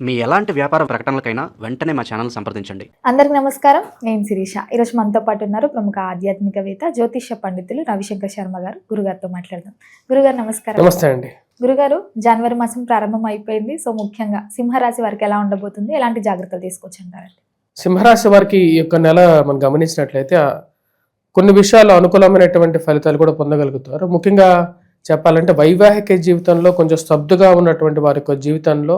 మీ ఎలాంటి వ్యాపార ప్రకటనలకైనా వెంటనే మా ఛానల్ సంప్రదించండి. అందరికి నమస్కారం. నేను శిరీష. ఈరోజు మనతో పాటు ఉన్నారు ప్రముఖ ఆధ్యాత్మికవేత్త జ్యోతిష్య పండితులు రవిశంకర్ శర్మ గారు. గురుగారితో మాట్లాడదాం. గురుగారు నమస్కారం. నమస్తే అండి. గురుగారు జనవరి మాసం ప్రారంభం అయిపోయింది సో ముఖ్యంగా సింహరాశి వారికి ఎలా ఉండబోతుంది? ఎలాంటి జాగ్రత్తలు తీసుకొచ్చి అంటారండి సింహరాశి వారికి ఈ యొక్క నెల మనం గమనించినట్లయితే కొన్ని విషయాల్లో అనుకూలమైనటువంటి ఫలితాలు కూడా పొందగలుగుతారు. ముఖ్యంగా చెప్పాలంటే వైవాహిక జీవితంలో కొంచెం స్తబ్దుగా ఉన్నటువంటి వారి యొక్క జీవితంలో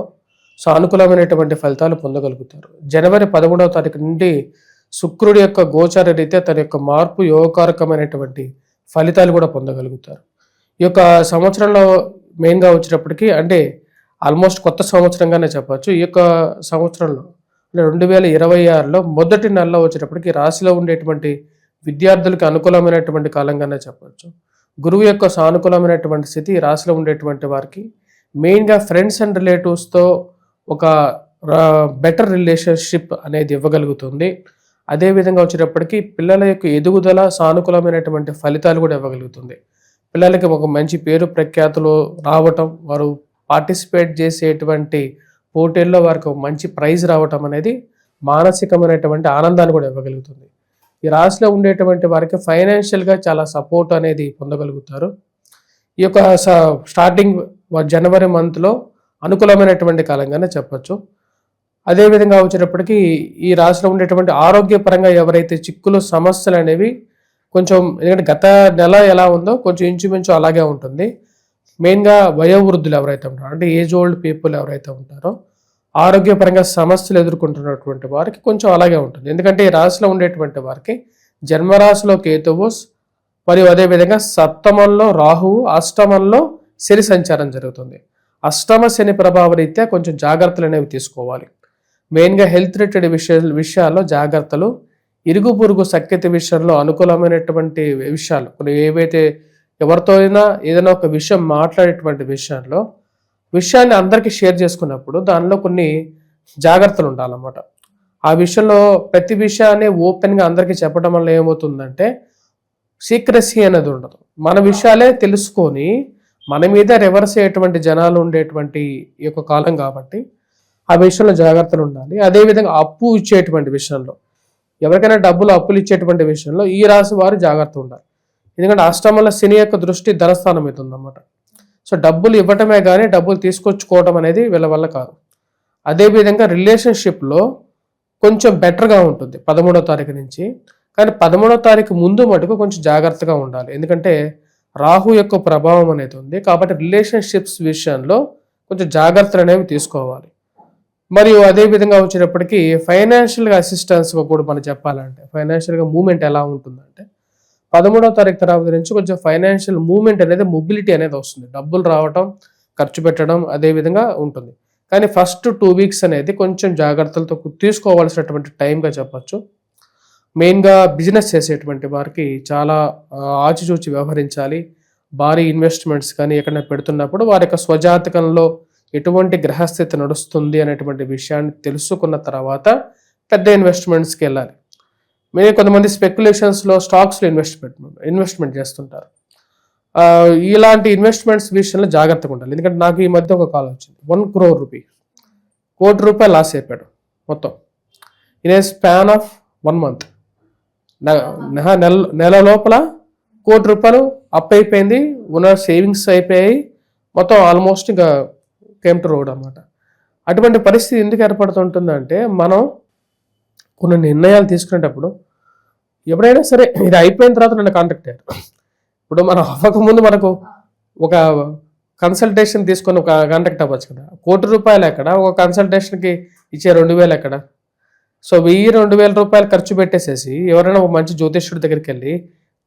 సానుకూలమైనటువంటి ఫలితాలు పొందగలుగుతారు. జనవరి పదమూడవ తారీఖు నుండి శుక్రుడి యొక్క గోచార రీత్యా తన యొక్క మార్పు యోగకారకమైనటువంటి ఫలితాలు కూడా పొందగలుగుతారు. ఈ యొక్క సంవత్సరంలో మెయిన్గా వచ్చినప్పటికీ అంటే ఆల్మోస్ట్ కొత్త సంవత్సరంగానే చెప్పచ్చు. ఈ యొక్క సంవత్సరంలో అంటే రెండు వేల ఇరవై ఆరులో మొదటి నెలలో వచ్చేటప్పటికి రాశిలో ఉండేటువంటి విద్యార్థులకు అనుకూలమైనటువంటి కాలంగానే చెప్పవచ్చు గురువు యొక్క సానుకూలమైనటువంటి స్థితి రాశిలో ఉండేటువంటి వారికి మెయిన్గా ఫ్రెండ్స్ అండ్ రిలేటివ్స్తో ఒక బెటర్ రిలేషన్షిప్ అనేది ఇవ్వగలుగుతుంది. అదేవిధంగా వచ్చేటప్పటికి పిల్లల యొక్క ఎదుగుదల సానుకూలమైనటువంటి ఫలితాలు కూడా ఇవ్వగలుగుతుంది. పిల్లలకి ఒక మంచి పేరు ప్రఖ్యాతులు రావటం వారు పార్టిసిపేట్ చేసేటువంటి పోటీల్లో వారికి మంచి ప్రైజ్ రావటం అనేది మానసికమైనటువంటి ఆనందాన్ని కూడా ఇవ్వగలుగుతుంది. ఈ రాశిలో ఉండేటువంటి వారికి ఫైనాన్షియల్గా చాలా సపోర్ట్ అనేది పొందగలుగుతారు. ఈ యొక్క స- స్టార్టింగ్ జనవరి మంత్లో అనుకూలమైనటువంటి కాలంగానే చెప్పొచ్చు. అదేవిధంగా వచ్చేటప్పటికి ఈ రాశిలో ఉండేటువంటి ఆరోగ్యపరంగా ఎవరైతే చిక్కులు సమస్యలు అనేవి కొంచెం ఎందుకంటే గత నెల ఎలా ఉందో కొంచెం ఇంచుమించు అలాగే ఉంటుంది. మెయిన్గా వయోవృద్ధులు ఎవరైతే ఉంటారో అంటే ఏజ్ ఓల్డ్ పీపుల్ ఎవరైతే ఉంటారో ఆరోగ్యపరంగా సమస్యలు ఎదుర్కొంటున్నటువంటి వారికి కొంచెం అలాగే ఉంటుంది. ఎందుకంటే ఈ రాశిలో ఉండేటువంటి వారికి జన్మరాశిలో కేతువు మరియు అదేవిధంగా సప్తమంలో రాహువు అష్టమంలో శని సంచారం జరుగుతుంది. అష్టమ శని ప్రభావ రీత్యా కొంచెం జాగ్రత్తలు అనేవి తీసుకోవాలి. మెయిన్గా హెల్త్ రిలేటెడ్ విషయ విషయాల్లో జాగ్రత్తలు ఇరుగు పొరుగు సఖ్యత విషయంలో అనుకూలమైనటువంటి విషయాలు కొన్ని ఏవైతే ఎవరితో అయినా ఏదైనా ఒక విషయం మాట్లాడేటువంటి విషయంలో విషయాన్ని అందరికీ షేర్ చేసుకున్నప్పుడు దానిలో కొన్ని జాగ్రత్తలు ఉండాలన్నమాట. ఆ విషయంలో ప్రతి విషయాన్ని ఓపెన్గా అందరికీ చెప్పడం వల్ల ఏమవుతుందంటే సీక్రసీ అనేది ఉండదు. మన విషయాలే తెలుసుకొని మన మీద రివర్స్ అయ్యేటువంటి జనాలు ఉండేటువంటి ఈ యొక్క కాలం కాబట్టి ఆ విషయంలో జాగ్రత్తలు ఉండాలి. అదేవిధంగా అప్పు ఇచ్చేటువంటి విషయంలో ఎవరికైనా డబ్బులు అప్పులు ఇచ్చేటువంటి విషయంలో ఈ రాశి వారు జాగ్రత్త ఉండాలి. ఎందుకంటే అష్టమంలో శని యొక్క దృష్టి ధనస్థానం మీద ఉందన్నమాట. సో డబ్బులు ఇవ్వటమే కానీ డబ్బులు తీసుకొచ్చుకోవడం అనేది వీళ్ళ వల్ల కాదు. అదేవిధంగా రిలేషన్షిప్లో కొంచెం బెటర్గా ఉంటుంది పదమూడో తారీఖు నుంచి. కానీ పదమూడో తారీఖు ముందు మటుకు కొంచెం జాగ్రత్తగా ఉండాలి. ఎందుకంటే రాహు యొక్క ప్రభావం అనేది ఉంది. కాబట్టి రిలేషన్షిప్స్ విషయంలో కొంచెం జాగ్రత్తలు అనేవి తీసుకోవాలి. మరియు అదే విధంగా వచ్చేటప్పటికి ఫైనాన్షియల్గా అసిస్టెన్స్ కూడా మనం చెప్పాలంటే ఫైనాన్షియల్గా మూమెంట్ ఎలా ఉంటుందంటే పదమూడవ తారీఖు తర్వాత నుంచి కొంచెం ఫైనాన్షియల్ మూమెంట్ అనేది మొబిలిటీ అనేది వస్తుంది. డబ్బులు రావటం ఖర్చు పెట్టడం అదే విధంగా ఉంటుంది. కానీ ఫస్ట్ టూ వీక్స్ అనేది కొంచెం జాగ్రత్తలతో తీసుకోవాల్సినటువంటి టైంగా చెప్పొచ్చు. మెయిన్గా బిజినెస్ చేసేటువంటి వారికి చాలా ఆచిచూచి వ్యవహరించాలి. భారీ ఇన్వెస్ట్మెంట్స్ కానీ ఎక్కడైనా పెడుతున్నప్పుడు వారి యొక్క స్వజాతకంలో ఎటువంటి గ్రహస్థితి నడుస్తుంది అనేటువంటి విషయాన్ని తెలుసుకున్న తర్వాత పెద్ద ఇన్వెస్ట్మెంట్స్కి వెళ్ళాలి. మీరు కొంతమంది స్పెక్యులేషన్స్లో స్టాక్స్లో ఇన్వెస్ట్మెంట్ ఇన్వెస్ట్మెంట్ చేస్తుంటారు. ఇలాంటి ఇన్వెస్ట్మెంట్స్ విషయంలో జాగ్రత్తగా ఉండాలి. ఎందుకంటే నాకు ఈ మధ్య ఒక కాల్ వచ్చింది. One crore rupee. కోటి రూపాయలు లాస్ అయిపోయాడు మొత్తం. In a span of one month. నెల నెల లోపల కోటి రూపాయలు అప్ అయిపోయింది. ఉన్న సేవింగ్స్ అయిపోయాయి. మొత్తం ఆల్మోస్ట్ ఇంకా కేమ్ టు రోడ్ అనమాట అటువంటి పరిస్థితి ఎందుకు ఏర్పడుతుంటుందంటే మనం కొన్ని నిర్ణయాలు తీసుకునేటప్పుడు ఎప్పుడైనా సరే ఇది అయిపోయిన తర్వాత నన్ను కాంటాక్ట్ అయ్యారు. ఇప్పుడు మనం అవ్వకముందు మనకు ఒక కన్సల్టేషన్ తీసుకొని ఒక కాంటాక్ట్ అవ్వచ్చు కదా. కోటి రూపాయలు ఎక్కడ? ఒక కన్సల్టేషన్కి ఇచ్చే రెండు వేలు ఎక్కడ? సో వెయ్యి రెండు వేల రూపాయలు ఖర్చు పెట్టేసేసి ఎవరైనా ఒక మంచి జ్యోతిష్యుడి దగ్గరికి వెళ్ళి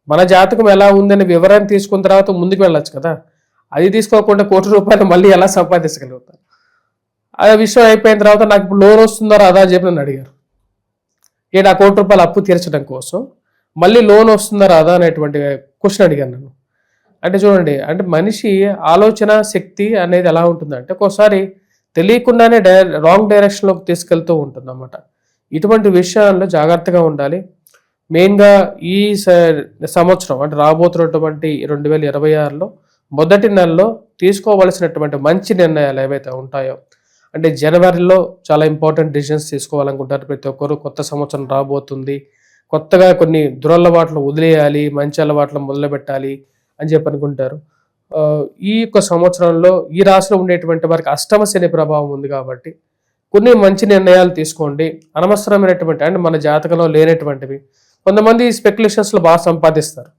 మన జాతకం ఎలా ఉందని వివరాన్ని తీసుకున్న తర్వాత ముందుకు వెళ్ళొచ్చు కదా. అది తీసుకోకుండా కోటి రూపాయలు మళ్ళీ ఎలా సంపాదించగలుగుతారు? ఆ విషయం అయిపోయిన తర్వాత నాకు ఇప్పుడు లోన్ వస్తుందో రాదా అని చెప్పి నన్ను అడిగారు. ఏడు ఆ కోటి రూపాయలు అప్పు తీర్చడం కోసం మళ్ళీ లోన్ వస్తుందా రాదా అనేటువంటి క్వశ్చన్ అడిగాను నన్ను. అంటే చూడండి అంటే మనిషి ఆలోచన శక్తి అనేది ఎలా ఉంటుందంటే ఒక్కోసారి తెలియకుండానే డై రాంగ్ డైరెక్షన్లోకి తీసుకెళ్తూ ఉంటుంది అన్నమాట ఇటువంటి విషయాల్లో జాగ్రత్తగా ఉండాలి. మెయిన్గా ఈ స- సంవత్సరం అంటే రాబోతున్నటువంటి రెండు వేల ఇరవై ఆరులో మొదటి నెలలో తీసుకోవలసినటువంటి మంచి నిర్ణయాలు ఏవైతే ఉంటాయో అంటే జనవరిలో చాలా ఇంపార్టెంట్ డిసిషన్స్ తీసుకోవాలనుకుంటారు ప్రతి ఒక్కరు. కొత్త సంవత్సరం రాబోతుంది. కొత్తగా కొన్ని దురలవాట్లు వదిలేయాలి మంచి అలవాట్లు మొదలుపెట్టాలి అని చెప్పి అనుకుంటారు. ఈ యొక్క సంవత్సరంలో ఈ రాశిలో ఉండేటువంటి వారికి అష్టమ శని ప్రభావం ఉంది కాబట్టి కొన్ని మంచి నిర్ణయాలు తీసుకోండి. అనవసరమైనటువంటి అండ్ మన జాతకంలో లేనటువంటివి. కొంతమంది స్పెక్యులేషన్స్లో బాగా సంపాదిస్తారు.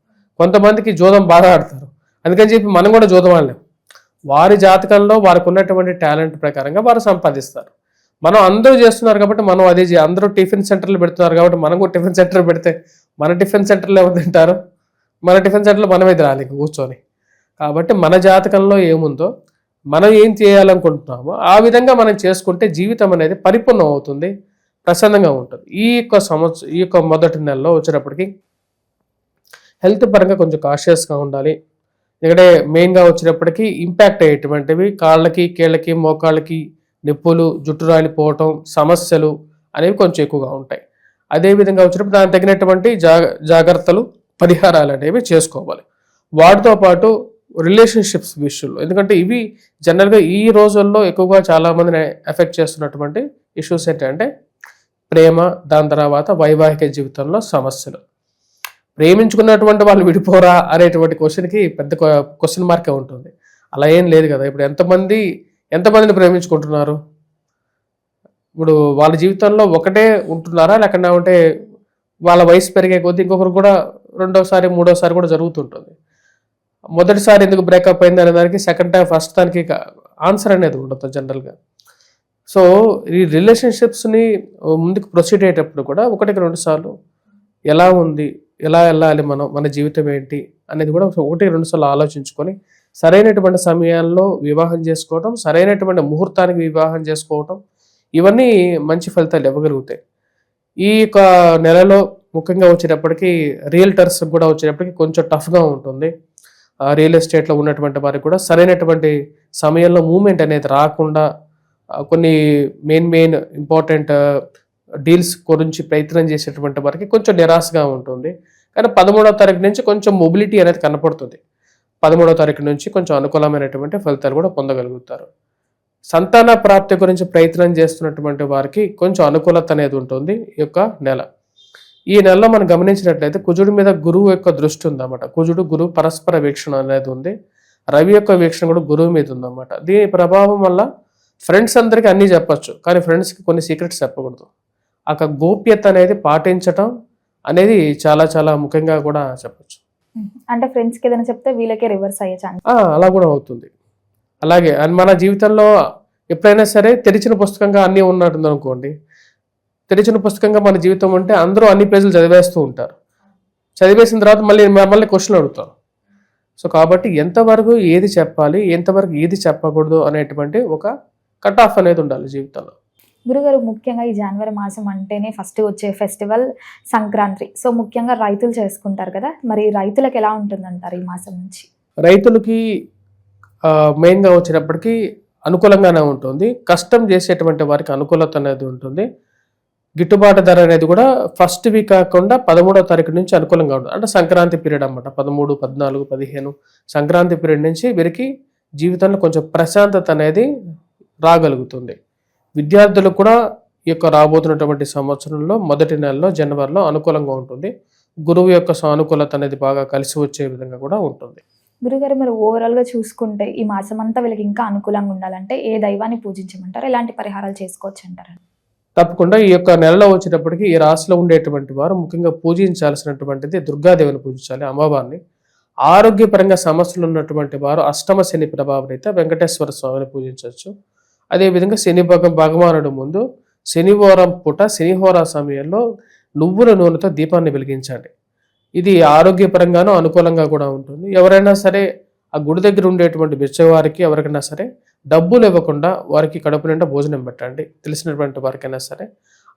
కొంతమందికి జోదం బాగా ఆడతారు. అందుకని చెప్పి మనం కూడా జోదం ఆడలేం వారి జాతకంలో వారికి ఉన్నటువంటి టాలెంట్ ప్రకారంగా వారు సంపాదిస్తారు. మనం అందరూ చేస్తున్నారు కాబట్టి మనం అదే అందరూ టిఫిన్ సెంటర్లు పెడుతున్నారు కాబట్టి మనం కూడా టిఫిన్ సెంటర్ పెడితే మన టిఫిన్ సెంటర్లో ఎవరు తింటారు? మన టిఫిన్ సెంటర్లో మనమే తినాలి కూర్చొని. కాబట్టి మన జాతకంలో ఏముందో మనం ఏం చేయాలనుకుంటున్నామో ఆ విధంగా మనం చేసుకుంటే జీవితం అనేది పరిపూర్ణం అవుతుంది ప్రసన్నంగా ఉంటుంది. ఈ యొక్క సంవత్సరం ఈ యొక్క మొదటి నెలలో వచ్చినప్పటికీ హెల్త్ పరంగా కొంచెం కాషియస్గా ఉండాలి. ఎందుకంటే మెయిన్గా వచ్చినప్పటికీ ఇంపాక్ట్ అయ్యేటువంటివి కాళ్ళకి కీళ్ళకి మోకాళ్ళకి నొప్పులు జుట్టు రాలిపోవటం సమస్యలు అనేవి కొంచెం ఎక్కువగా ఉంటాయి. అదేవిధంగా వచ్చినప్పుడు దానికి తగినటువంటి జాగ జాగ్రత్తలు పరిహారాలు అనేవి చేసుకోవాలి. వాటితో పాటు రిలేషన్షిప్స్ విషయంలో. ఎందుకంటే ఇవి జనరల్గా ఈ రోజుల్లో ఎక్కువగా చాలామందిని ఎఫెక్ట్ చేస్తున్నటువంటి ఇష్యూస్ ఏంటంటే ప్రేమ దాని తర్వాత వైవాహిక జీవితంలో సమస్యలు. ప్రేమించుకున్నటువంటి వాళ్ళు విడిపోరా అనేటువంటి క్వశ్చన్కి పెద్ద క్వశ్చన్ మార్కే ఉంటుంది. అలా ఏం లేదు కదా. ఇప్పుడు ఎంతమంది ఎంతమందిని ప్రేమించుకుంటున్నారు? ఇప్పుడు వాళ్ళ జీవితంలో ఒకటే ఉంటున్నారా? లేకుండా ఉంటే వాళ్ళ వయసు పెరిగే కొద్దీ ఇంకొకరు కూడా రెండోసారి మూడోసారి కూడా జరుగుతుంటుంది. మొదటిసారి ఎందుకు బ్రేకప్ అయింది అనే దానికి సెకండ్ టైం ఫస్ట్ దానికి ఆన్సర్ అనేది ఉండదు జనరల్గా సో ఈ రిలేషన్షిప్స్ని ముందుకు ప్రొసీడ్ అయ్యేటప్పుడు కూడా ఒకటికి రెండు సార్లు ఎలా ఉంది ఎలా వెళ్ళాలి మనం మన జీవితం ఏంటి అనేది కూడా ఒకటి రెండు సార్లు ఆలోచించుకొని సరైనటువంటి సమయాల్లో వివాహం చేసుకోవటం సరైనటువంటి ముహూర్తానికి వివాహం చేసుకోవటం ఇవన్నీ మంచి ఫలితాలు ఇవ్వగలుగుతాయి. ఈ యొక్క నెలలో ముఖ్యంగా వచ్చేటప్పటికి రియల్టర్స్ కూడా వచ్చేటప్పటికి కొంచెం టఫ్గా ఉంటుంది. రియల్ ఎస్టేట్లో ఉన్నటువంటి వారికి కూడా సరైనటువంటి సమయంలో మూమెంట్ అనేది రాకుండా కొన్ని మెయిన్ మెయిన్ ఇంపార్టెంట్ డీల్స్ గురించి ప్రయత్నం చేసేటువంటి వారికి కొంచెం నిరాశగా ఉంటుంది. కానీ పదమూడవ తారీఖు నుంచి కొంచెం మొబిలిటీ అనేది కనపడుతుంది. పదమూడవ తారీఖు నుంచి కొంచెం అనుకూలమైనటువంటి ఫలితాలు కూడా పొందగలుగుతారు. సంతాన ప్రాప్తి గురించి ప్రయత్నం చేస్తున్నటువంటి వారికి కొంచెం అనుకూలత అనేది ఉంటుంది ఈ యొక్క నెల. ఈ నెలలో మనం గమనించినట్లయితే కుజుడి మీద గురువు యొక్క దృష్టి ఉందన్నమాట. కుజుడు గురువు పరస్పర వీక్షణ అనేది ఉంది. రవి యొక్క వీక్షణ కూడా గురువు మీద ఉందన్నమాట. దీని ప్రభావం వల్ల ఫ్రెండ్స్ అందరికీ అన్నీ చెప్పొచ్చు. కానీ ఫ్రెండ్స్కి కొన్ని సీక్రెట్స్ చెప్పకూడదు. ఆ గోప్యత అనేది పాటించటం అనేది చాలా చాలా ముఖ్యంగా కూడా చెప్పొచ్చు. అంటే ఫ్రెండ్స్కి ఏదైనా చెప్తే వీళ్ళకే రివర్స్ అయ్యే ఛాన్స్ అలా కూడా అవుతుంది. అలాగే అండ్ మన జీవితంలో ఎప్పుడైనా సరే తెరిచిన పుస్తకంగా అన్నీ ఉన్నట్టుంది అనుకోండి. తెరిచిన పుస్తకంగా మన జీవితం ఉంటే అందరూ అన్ని పేజీలు చదివేస్తూ ఉంటారు. చదివేసిన తర్వాత మళ్ళీ మళ్ళీ క్వశ్చన్ అడుగుతారు. సో కాబట్టి ఎంతవరకు ఏది చెప్పాలి ఎంతవరకు ఏది చెప్పకూడదు అనేటువంటి ఒక కట్ ఆఫ్ అనేది ఉండాలి జీవితంలో. గురుగారు ముఖ్యంగా ఈ జనవరి మాసం అంటేనే ఫస్ట్ వచ్చే ఫెస్టివల్ సంక్రాంతి. సో ముఖ్యంగా రైతులు చేసుకుంటారు కదా మరి రైతులకు ఎలా ఉంటుందంటారు ఈ మాసం నుంచి? రైతులకి మెయిన్గా వచ్చేటప్పటికి అనుకూలంగానే ఉంటుంది. కష్టం చేసేటువంటి వారికి అనుకూలత అనేది ఉంటుంది. గిట్టుబాటు ధర అనేది కూడా ఫస్ట్ వీక్ కాకుండా పదమూడో తారీఖు నుంచి అనుకూలంగా ఉంటుంది. అంటే సంక్రాంతి పీరియడ్ అన్నమాట. పదమూడు పద్నాలుగు పదిహేను సంక్రాంతి పీరియడ్ నుంచి వీరికి జీవితంలో కొంచెం ప్రశాంతత అనేది రాగలుగుతుంది. విద్యార్థులకు కూడా ఈ యొక్క రాబోతున్నటువంటి సంవత్సరంలో మొదటి నెలలో జనవరిలో అనుకూలంగా ఉంటుంది. గురువు యొక్క సానుకూలత అనేది బాగా కలిసి వచ్చే విధంగా కూడా ఉంటుంది. గురుగారు మరి ఓవరాల్గా చూసుకుంటే ఈ మాసం అంతా వీళ్ళకి ఇంకా అనుకూలంగా ఉండాలంటే ఏ దైవాన్ని పూజించమంటారు? ఎలాంటి పరిహారాలు చేసుకోవచ్చు అంటారు తప్పకుండా ఈ యొక్క నెలలో వచ్చేటప్పటికి ఈ రాశిలో ఉండేటువంటి వారు ముఖ్యంగా పూజించాల్సినటువంటిది దుర్గాదేవిని పూజించాలి అమ్మవారిని. ఆరోగ్యపరంగా సమస్యలు ఉన్నటువంటి వారు అష్టమ శని ప్రభావరైతే వెంకటేశ్వర స్వామిని పూజించవచ్చు. అదేవిధంగా శని భగ భగవానుడు ముందు శనివారం పూట శనిహోర సమయంలో నువ్వుల నూనెతో దీపాన్ని వెలిగించండి ఇది ఆరోగ్యపరంగానూ అనుకూలంగా కూడా ఉంటుంది. ఎవరైనా సరే ఆ గుడి దగ్గర ఉండేటువంటి బిచ్చవారికి ఎవరికైనా సరే డబ్బులు ఇవ్వకుండా వారికి కడుపు నిండా భోజనం పెట్టండి. తెలిసినటువంటి వారికైనా సరే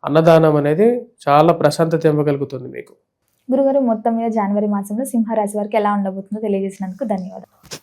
అన్నదానం అనేది చాలా ప్రశాంతత ఇవ్వగలుగుతుంది మీకు. గురుగారు మొత్తం మీద జనవరి మాసంలో సింహరాశి వారికి ఎలా ఉండబోతుందో తెలియజేసినందుకు ధన్యవాదాలు.